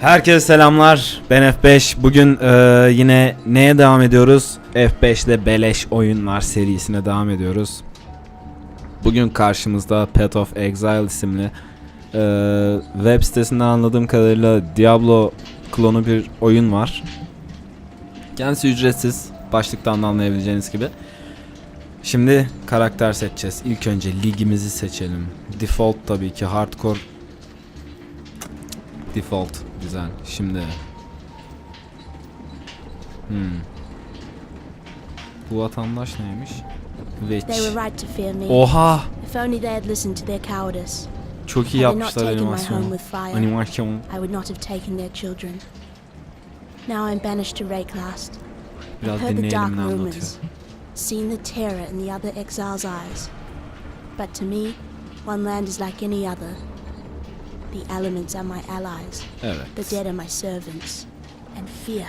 Herkese selamlar. Ben F5. Bugün e, yine neye devam ediyoruz? F5'le Beleş Oyunlar serisine devam ediyoruz. Bugün karşımızda Path of Exile isimli e, web sitesinden anladığım kadarıyla Diablo klonu bir oyun var. Kendisi ücretsiz. Başlıktan da anlayabileceğiniz gibi. Şimdi karakter seçeceğiz. İlk önce ligimizi seçelim. Default tabii ki hardcore Default. Güzel. Şimdi. Hmm. Bu vatandaş neymiş? They were right to fear me. Oha! If only they had listened to their cowardice, Çok iyi yapmışlar animasyonu. Animasyon. I would not have taken their children. Now I'm banished to Rayclast. Biraz heard the dark rumors, seen the terror in the other exiles' eyes. But to me, one land is like any other. The elements are my allies, Evet. the dead are my servants, and fear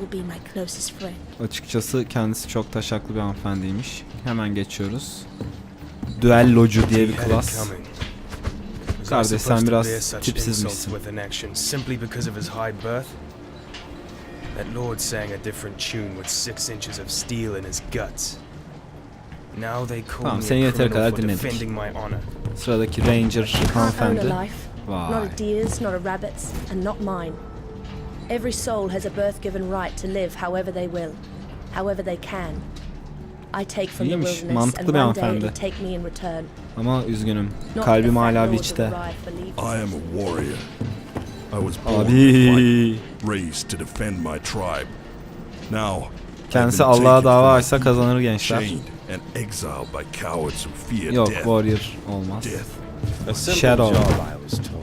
will be my closest friend. Açıkçası kendisi çok taşaklı bir hanımefendiymiş. Hemen geçiyoruz. Düellocu diye bir klas. Kardeş, sen biraz tipsizmişsin. Simply because of his high birth. That lord sang a different tune with six inches of steel in his guts. Now they call Tamam, me a criminal kadar for dinledik. defending my honor. Sıradaki Ranger hanımefendi. A life. Not a deer's, not a rabbit's, and not mine. Every soul has a birth-given right to live however they will, however they can. I take from the İyiymiş, wilderness, mantıklı and bir one day hanımefendi. it'll take me in return. Ama üzgünüm. Not Kalbim the fat hala lords of Witch'te. the believe I am a warrior. I was born to Abi. fight, raised to defend my tribe. Now, Kendisi I've been Allah'a taken dava from açsa kazanır gençler. Chained and exiled by cowards who fear Yok death. Warrior olmaz. Death. A Shadow. job, I was told.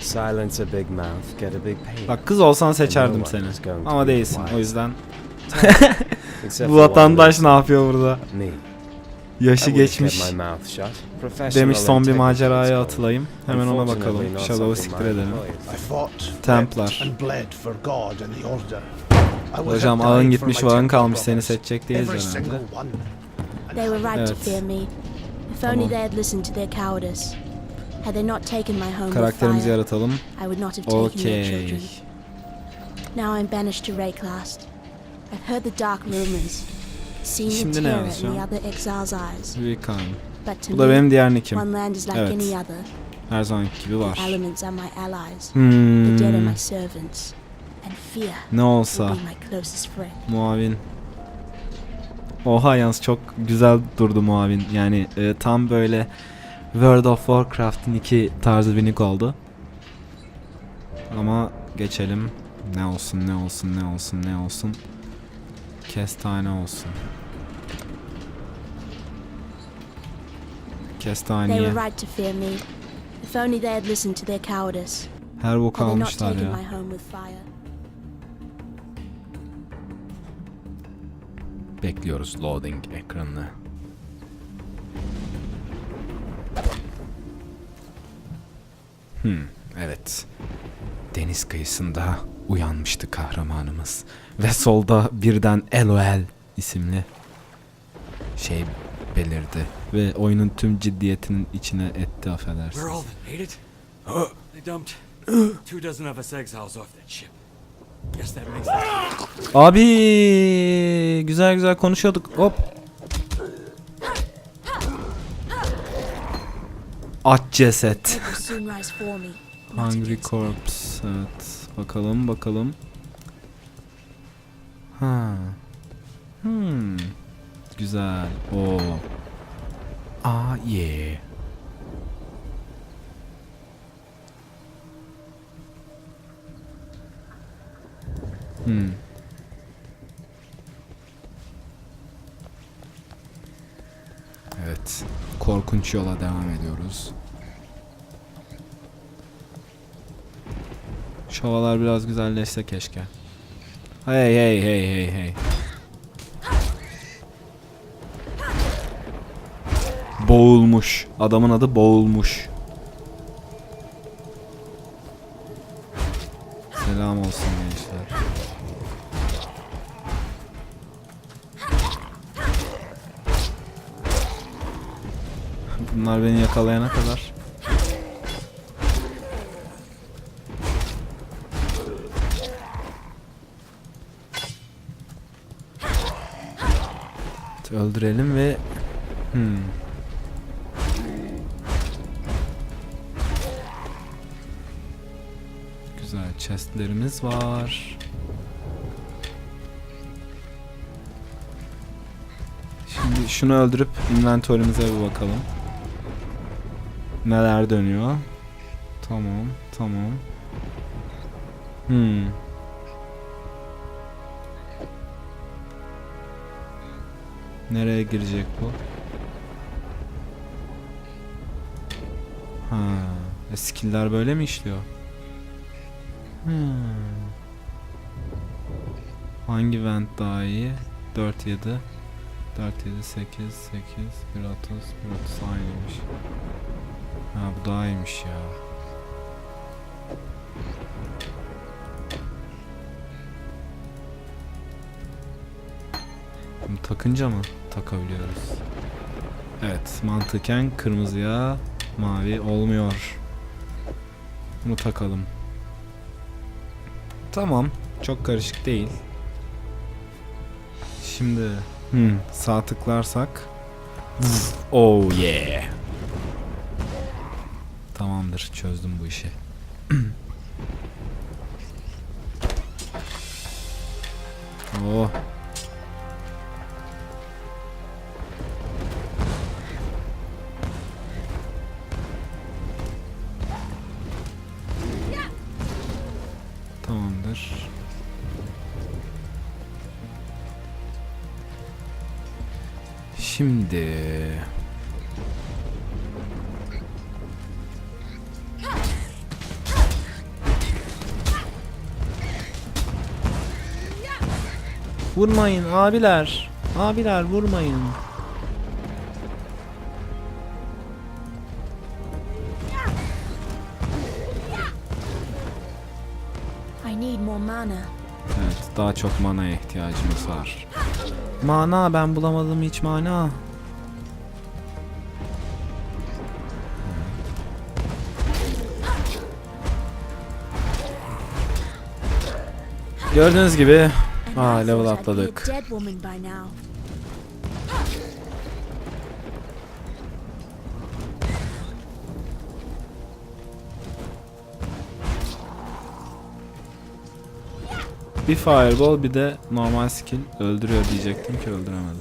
Silence a big mouth, get a big pay. Bak kız olsan seçerdim seni. Ama değilsin. O yüzden bu vatandaş ne yapıyor burada? Yaşı geçmiş. Demiş son bir maceraya atılayım. Hemen ona bakalım. Shadow'u siktir edelim. employers- I fought, Templar. wept, and bled for God and the Order. I would Hocam ağın gitmiş Templar kalmış seni seçecek değiliz herhalde. single one. They were right to Evet. fear me. If Tamam. Karakterimizi yaratalım. Okey. Now I'm banished to Rayclast. I've heard the dark rumors, seen the Şimdi ne terror in yazacağım? the other exiles' eyes. Recon. But to Bu da me, benim diğer nickim. one land is like Evet. any other. Her zamanki gibi var. The elements are my allies. The dead are Hmm. my servants. And fear Ne olsa. be my closest friend. Muavin. Oha yalnız çok güzel durdu muavin. Yani e, tam böyle World of Warcraft'ın iki tarzı bir nick oldu. Ama geçelim. Ne olsun ne olsun ne olsun ne olsun. Kestane olsun. They were right to fear me. If only they had listened to their cowardice. Her bok Had they not almışlar ya. Bekliyoruz loading ekranını. Hmm, evet. Deniz kıyısında uyanmıştı kahramanımız. Ve solda birden LOL isimli şey belirdi. Ve oyunun tüm ciddiyetinin içine etti affedersiniz. Abi güzel güzel konuşuyorduk. Hop. At ceset. Hungry. Corpse. Evet. Bakalım bakalım. Ha. Hmm. Güzel. O. Aa yeah. Hmm. Evet. Korkunç yola devam ediyoruz. Şu havalar biraz güzelleşse keşke. Hey hey hey hey hey. Boğulmuş. Adamın adı boğulmuş. yakalayana kadar. Öldürelim ve... Hmm. Güzel chestlerimiz var. Şimdi şunu öldürüp inventörümüze bir bakalım. Neler dönüyor? Tamam, tamam. Hmm. Nereye girecek bu? Ha, e, böyle mi işliyor? Hmm. Hangi vent daha iyi? 4 7 4 7 8 8 1 30 1 30 aynıymış. Bu daha iyiymiş ya. Bunu takınca mı takabiliyoruz? Evet mantıken kırmızıya mavi olmuyor. Bunu takalım. Tamam. Çok karışık değil. Şimdi hmm, sağ tıklarsak Oh yeah. Tamamdır çözdüm bu işi. oh. Tamamdır. Şimdi Vurmayın abiler. Abiler vurmayın. I need more mana. Evet, daha çok manaya ihtiyacımız var. Mana ben bulamadım hiç mana. Gördüğünüz gibi Aa, level atladık. bir fireball bir de normal skill öldürüyor diyecektim ki öldüremedi.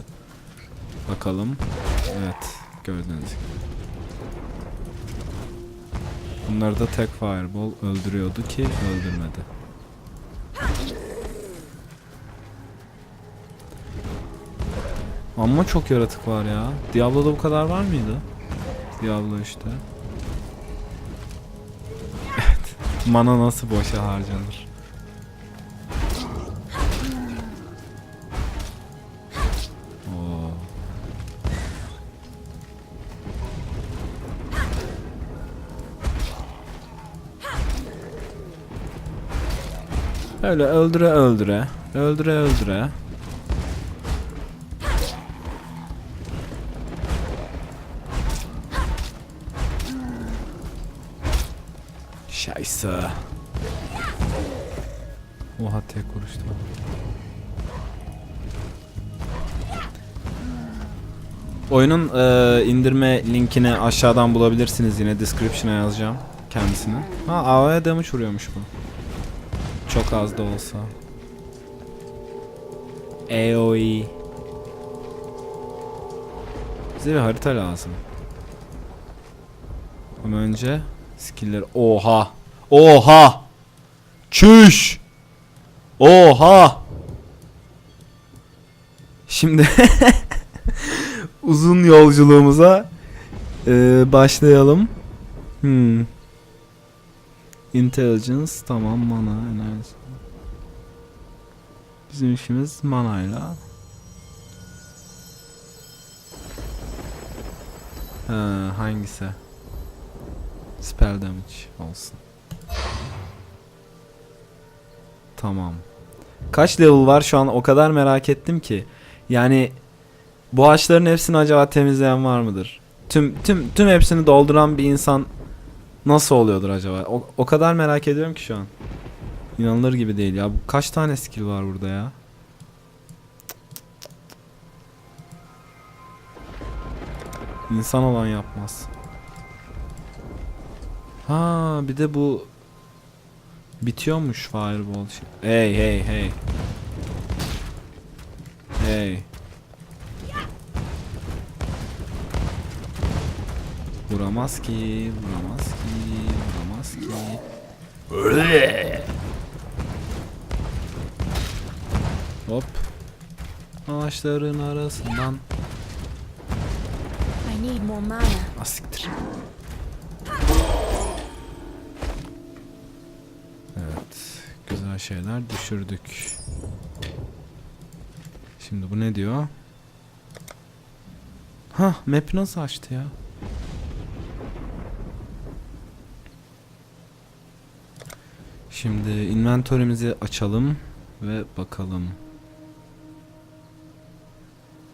Bakalım. Evet, gördüğünüz gibi. Bunları da tek fireball öldürüyordu ki öldürmedi. Ama çok yaratık var ya. Diablo'da bu kadar var mıydı? Diablo işte. Evet. Mana nasıl boşa harcanır? Oo. Öyle öldüre öldüre, öldüre öldüre. Şaysa. Oha tek vuruştu. Oyunun e, indirme linkini aşağıdan bulabilirsiniz yine description'a yazacağım kendisini. Ha AOE damage vuruyormuş bu. Çok az da olsa. AOE. Bize bir harita lazım. Ama önce skill'ler. Oha! Oha! Çüş! Oha! Şimdi uzun yolculuğumuza e, başlayalım. Hmm. Intelligence tamam mana enerji. Bizim işimiz manayla. Ha, hangisi? Spell damage olsun. Tamam. Kaç level var şu an o kadar merak ettim ki. Yani bu ağaçların hepsini acaba temizleyen var mıdır? Tüm tüm tüm hepsini dolduran bir insan nasıl oluyordur acaba? O, o kadar merak ediyorum ki şu an. İnanılır gibi değil ya. Kaç tane skill var burada ya? İnsan olan yapmaz. Ha bir de bu bitiyormuş fireball. şey- Hey hey hey. Hey. Vuramaz ki, vuramaz ki, vuramaz ki. Hop. Ağaçların arasından I need more mana. Asiktir. Güzel şeyler düşürdük. Şimdi bu ne diyor? Ha, map nasıl açtı ya? Şimdi inventörümüzü açalım ve bakalım.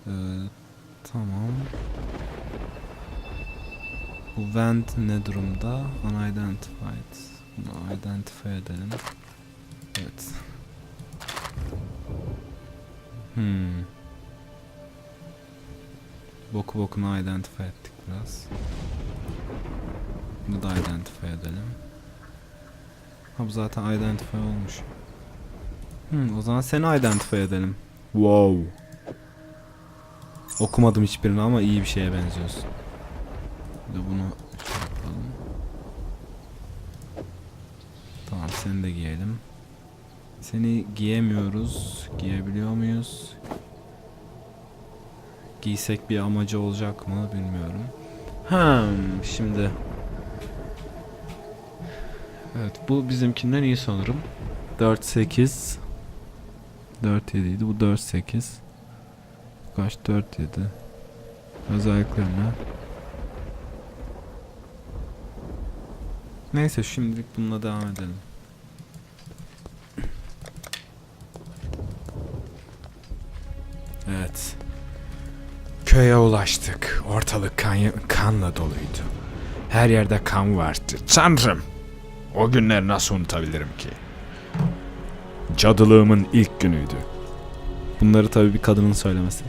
Ee, tamam. Bu vent ne durumda? Unidentified. Bunu identify edelim. Evet. Hmm. Boku bokunu identify ettik biraz. Bunu da identify edelim. Ha bu zaten identify olmuş. Hmm, o zaman seni identify edelim. Wow. Okumadım hiçbirini ama iyi bir şeye benziyorsun. Bir de bunu şey yapalım. Tamam seni de giyelim. Seni giyemiyoruz. Giyebiliyor muyuz? Giysek bir amacı olacak mı bilmiyorum. Hmm, şimdi. Evet bu bizimkinden iyi sanırım. 4 8 4 7 idi. Bu 4 8. Kaç 4 7. Özellikleri ne? Neyse şimdilik bununla devam edelim. Köye ulaştık. Ortalık kan, kanla doluydu. Her yerde kan vardı. Tanrım! O günleri nasıl unutabilirim ki? Cadılığımın ilk günüydü. Bunları tabii bir kadının söylemesi.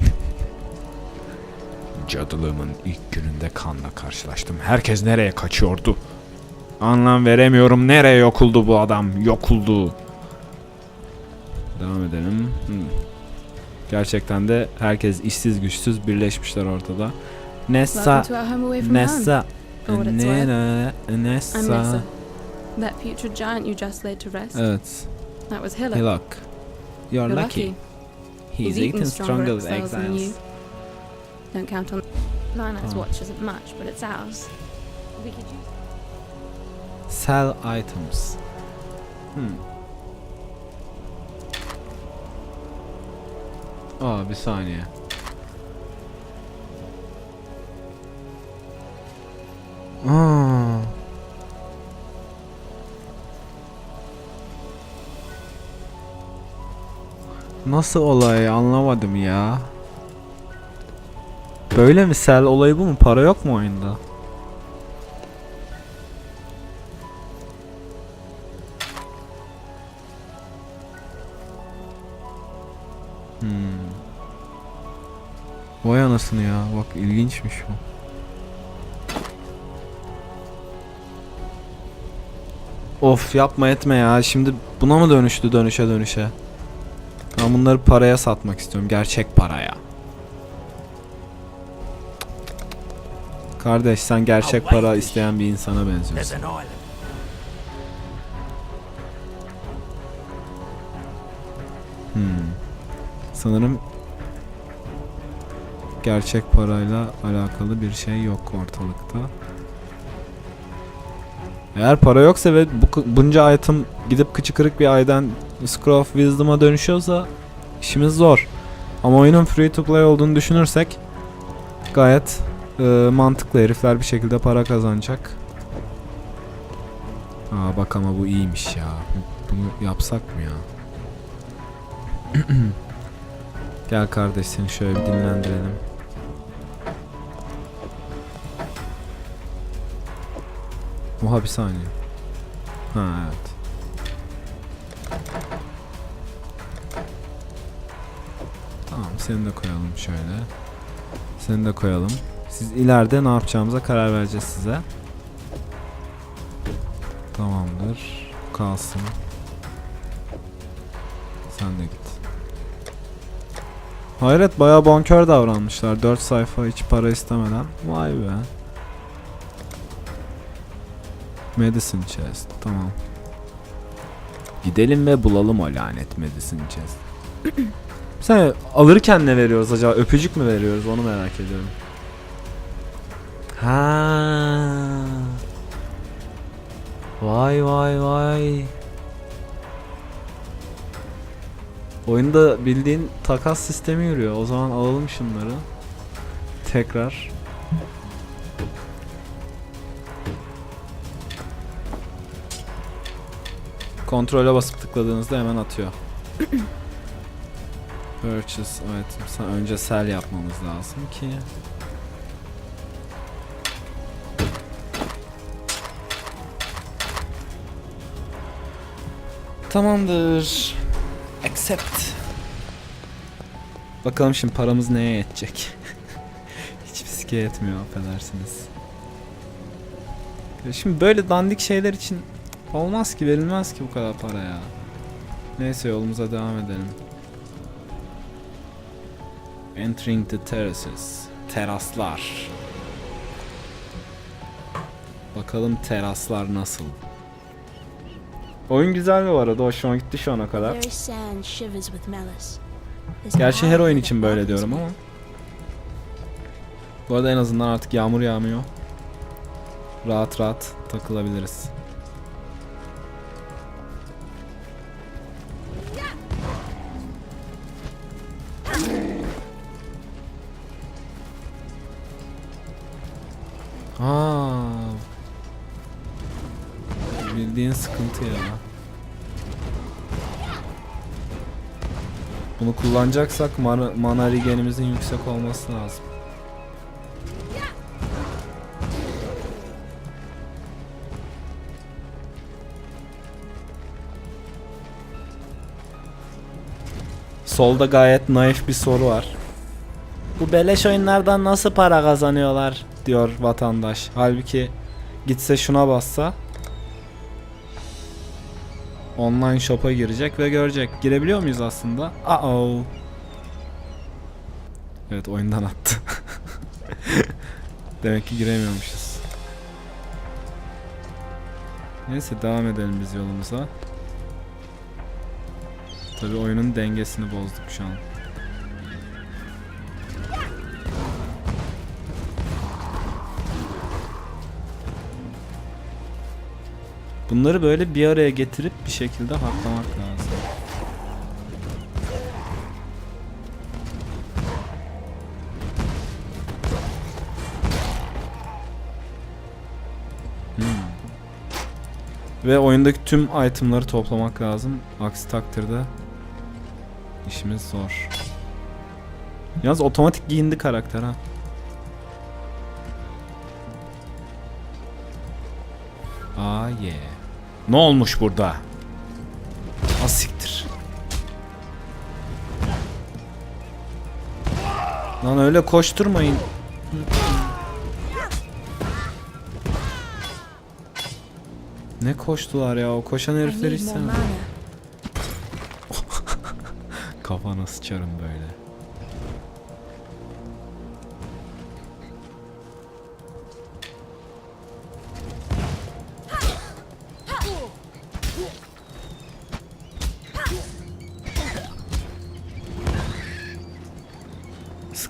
Cadılığımın ilk gününde kanla karşılaştım. Herkes nereye kaçıyordu? Anlam veremiyorum. Nereye yokuldu bu adam? Yokuldu. Devam edelim. Hmm. Gerçekten de herkes işsiz güçsüz birleşmişler ortada. Nessa. Nessa. Nena, Nessa. That putrid giant you just laid to rest. Evet. That was Hillock. Hillock. You're You're lucky. lucky. He's, eaten eaten stronger with exiles than you. Don't count on. Lionel's Oh. watch isn't much, but it's ours. We could use. Sell items. Hmm. Aa bir saniye. Aa. Nasıl olay anlamadım ya. Böyle mi sell olayı bu mu? Para yok mu oyunda? Vay anasını ya. Bak ilginçmiş bu. Of yapma etme ya. Şimdi buna mı dönüştü dönüşe dönüşe? Ben bunları paraya satmak istiyorum. Gerçek paraya. Kardeş sen gerçek para isteyen bir insana benziyorsun. Hmm. Sanırım gerçek parayla alakalı bir şey yok ortalıkta. Eğer para yoksa ve bu, bunca item gidip kıçı kırık bir aydan Scroll of Wisdom'a dönüşüyorsa işimiz zor. Ama oyunun free to play olduğunu düşünürsek gayet e, mantıklı herifler bir şekilde para kazanacak. Aa bak ama bu iyiymiş ya. Bunu yapsak mı ya? Gel kardeş seni şöyle bir dinlendirelim. Bir saniye. Ha evet. Tamam seni de koyalım şöyle. Seni de koyalım. Siz ileride ne yapacağımıza karar vereceğiz size. Tamamdır. Kalsın. Sen de git. Hayret bayağı bonkör davranmışlar. 4 sayfa hiç para istemeden. Vay be. Medicine chest. Tamam. Gidelim ve bulalım o lanet medicine chest. Sen alırken ne veriyoruz acaba? Öpücük mü veriyoruz? Onu merak ediyorum. Ha. Vay vay vay. Oyunda bildiğin takas sistemi yürüyor. O zaman alalım şunları. Tekrar. Kontrole basıp tıkladığınızda hemen atıyor. Purchase items. Ha, Önce sell yapmamız lazım ki. Tamamdır. Accept. Bakalım şimdi paramız neye yetecek. Hiç fiske yetmiyor affedersiniz. Şimdi böyle dandik şeyler için olmaz ki verilmez ki bu kadar para ya. Neyse yolumuza devam edelim. Entering the terraces. Teraslar. Bakalım teraslar nasıl. Oyun güzel mi var arada? Hoşuma gitti şu ana kadar. Gerçi her oyun için böyle diyorum ama. Bu arada en azından artık yağmur yağmıyor. Rahat rahat takılabiliriz. Sıkıntı ya. Bunu kullanacaksak mana, mana regain'imizin yüksek olması lazım. Solda gayet naif bir soru var. Bu beleş oyunlardan nasıl para kazanıyorlar diyor vatandaş. Halbuki gitse şuna bassa online shop'a girecek ve görecek. Girebiliyor muyuz aslında? Uh Evet oyundan attı. Demek ki giremiyormuşuz. Neyse devam edelim biz yolumuza. Tabi oyunun dengesini bozduk şu an. Bunları böyle bir araya getirip bir şekilde haklamak lazım. Hmm. Ve oyundaki tüm itemları toplamak lazım. Aksi takdirde işimiz zor. Yalnız otomatik giyindi karakter ha. Aa yeah. Ne olmuş burada? Asiktir. Lan öyle koşturmayın. Ne koştular ya o koşan herifleri mana. Kafana sıçarım böyle.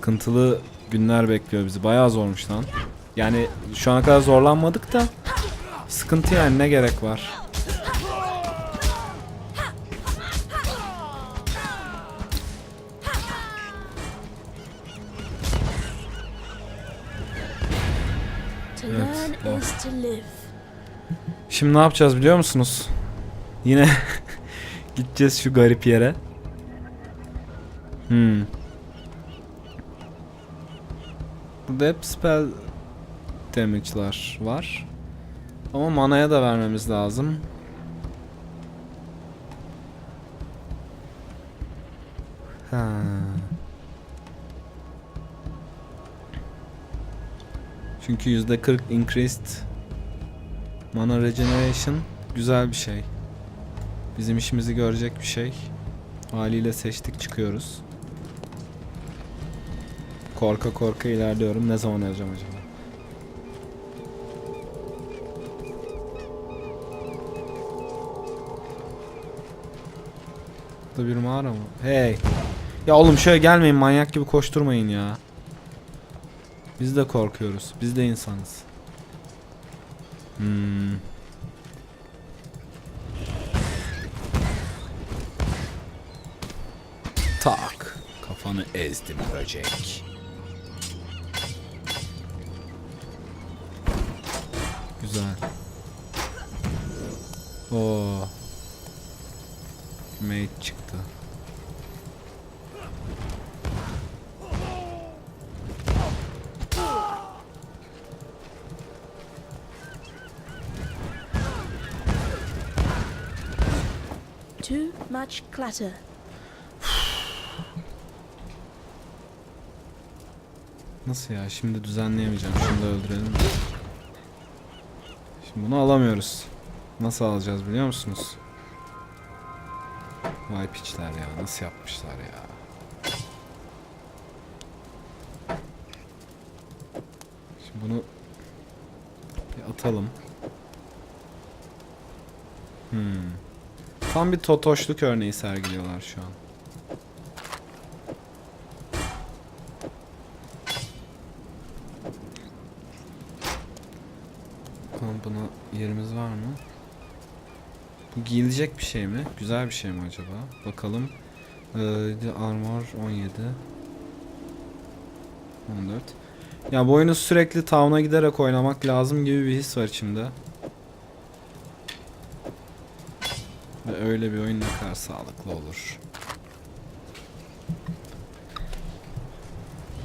Sıkıntılı günler bekliyor bizi. Bayağı zormuş lan. Yani şu ana kadar zorlanmadık da sıkıntı yani ne gerek var? Evet. Şimdi ne yapacağız biliyor musunuz? Yine gideceğiz şu garip yere. Hmm. Hep spell damage'lar var. Ama manaya da vermemiz lazım. Ha. Çünkü %40 increased mana regeneration güzel bir şey. Bizim işimizi görecek bir şey. Haliyle seçtik çıkıyoruz. Korka korka ilerliyorum. Ne zaman öleceğim acaba? Burada bir mağara mı? Hey. Ya oğlum şöyle gelmeyin manyak gibi koşturmayın ya. Biz de korkuyoruz. Biz de insanız. Hmm. Tak. Kafanı ezdim böcek. Güzel. Oo. Mate çıktı. Too much clutter. Nasıl ya? Şimdi düzenleyemeyeceğim. Şunu da öldürelim. Bunu alamıyoruz. Nasıl alacağız biliyor musunuz? Vay piçler ya. Nasıl yapmışlar ya? Şimdi bunu bir atalım. Hmm. Tam bir totoşluk örneği sergiliyorlar şu an. Bakalım buna yerimiz var mı? Bu giyilecek bir şey mi? Güzel bir şey mi acaba? Bakalım. Ee, armor 17. 14. Ya bu oyunu sürekli town'a giderek oynamak lazım gibi bir his var içimde. Ve öyle bir oyun ne kadar sağlıklı olur.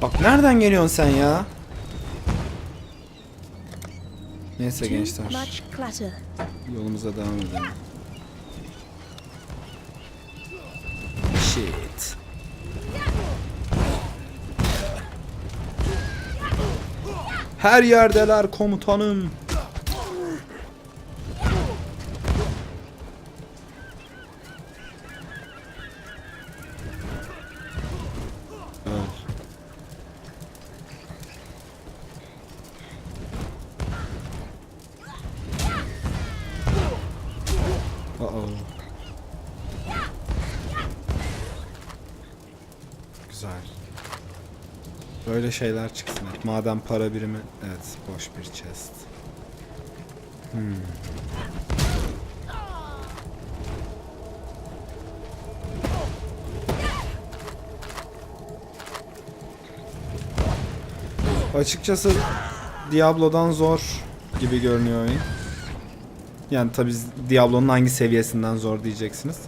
Bak nereden geliyorsun sen ya? Neyse gençler. Yolumuza devam edelim. Her yerdeler komutanım. Uh-oh. Güzel. Böyle şeyler çıksın. Hep. Madem para birimi... Evet, boş bir chest. Hmm. Açıkçası Diablo'dan zor gibi görünüyor oyun. Yani tabi Diablo'nun hangi seviyesinden zor diyeceksiniz.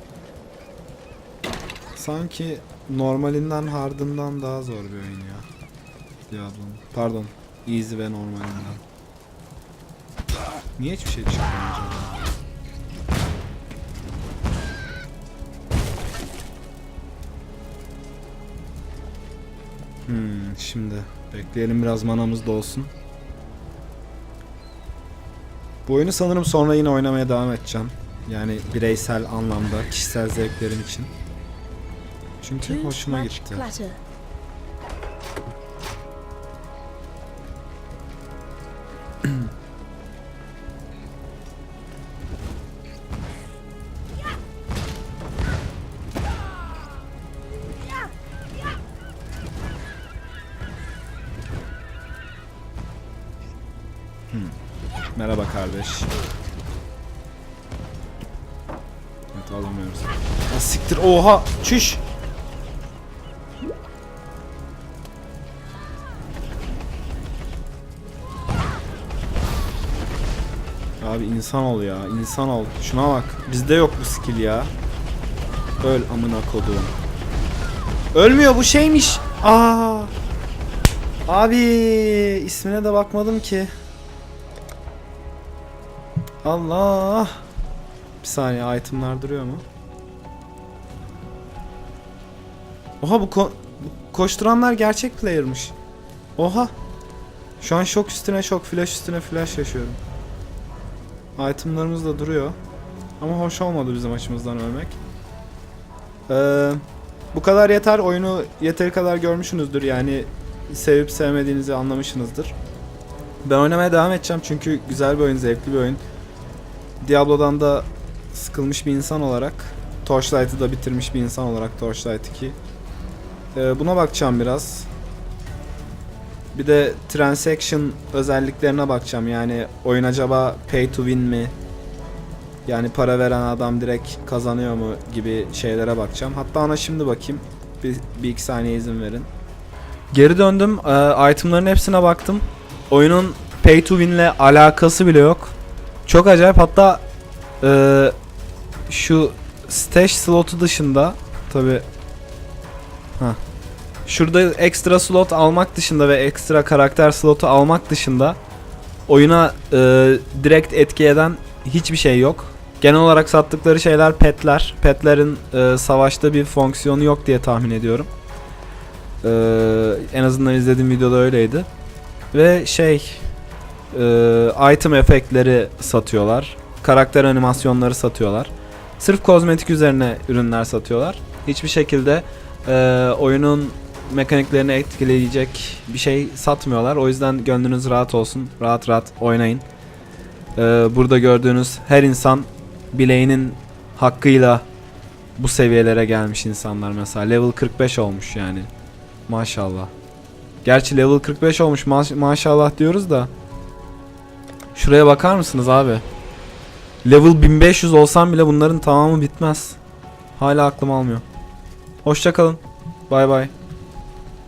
Sanki normalinden hardından daha zor bir oyun ya. Diablo'nun. Pardon. Easy ve normalinden. Niye hiçbir şey çıkmıyor acaba? Hmm, şimdi bekleyelim biraz manamız dolsun. Bu oyunu sanırım sonra yine oynamaya devam edeceğim. Yani bireysel anlamda, kişisel zevklerim için. Çünkü hoşuma gitti. Kardeş. Evet alamıyoruz. Ha, siktir oha çüş. Abi insan ol ya insan ol. Şuna bak bizde yok bu skill ya. Öl amına koduğum. Ölmüyor bu şeymiş. Aa. Abi ismine de bakmadım ki. Allah. Bir saniye itemlar duruyor mu? Oha bu, ko- bu koşturanlar gerçek player'mış. Oha. Şu an şok üstüne şok, flash üstüne flash yaşıyorum. Itemlarımız da duruyor. Ama hoş olmadı bizim açımızdan ölmek. Ee, bu kadar yeter. Oyunu yeteri kadar görmüşsünüzdür. Yani sevip sevmediğinizi anlamışsınızdır. Ben oynamaya devam edeceğim çünkü güzel bir oyun, zevkli bir oyun. Diablo'dan da sıkılmış bir insan olarak, Torchlight'ı da bitirmiş bir insan olarak Torchlight 2. Ee, buna bakacağım biraz. Bir de transaction özelliklerine bakacağım. Yani oyun acaba pay to win mi? Yani para veren adam direkt kazanıyor mu gibi şeylere bakacağım. Hatta ona şimdi bakayım. Bir, bir iki saniye izin verin. Geri döndüm. Ee, itemların hepsine baktım. Oyunun pay to win ile alakası bile yok. Çok acayip. Hatta ee, şu stash slotu dışında tabi ha şurada ekstra slot almak dışında ve ekstra karakter slotu almak dışında oyuna e, direkt etki eden hiçbir şey yok. Genel olarak sattıkları şeyler petler. Petlerin e, savaşta bir fonksiyonu yok diye tahmin ediyorum. E, en azından izlediğim videoda öyleydi. Ve şey e, item efektleri satıyorlar. Karakter animasyonları satıyorlar. Sırf kozmetik üzerine ürünler satıyorlar. Hiçbir şekilde e, oyunun mekaniklerini etkileyecek bir şey satmıyorlar. O yüzden gönlünüz rahat olsun. Rahat rahat oynayın. E, burada gördüğünüz her insan bileğinin hakkıyla bu seviyelere gelmiş insanlar mesela. Level 45 olmuş yani. Maşallah. Gerçi level 45 olmuş ma- maşallah diyoruz da. Şuraya bakar mısınız abi? Level 1500 olsam bile bunların tamamı bitmez. Hala aklım almıyor. Hoşça kalın. Bay bay.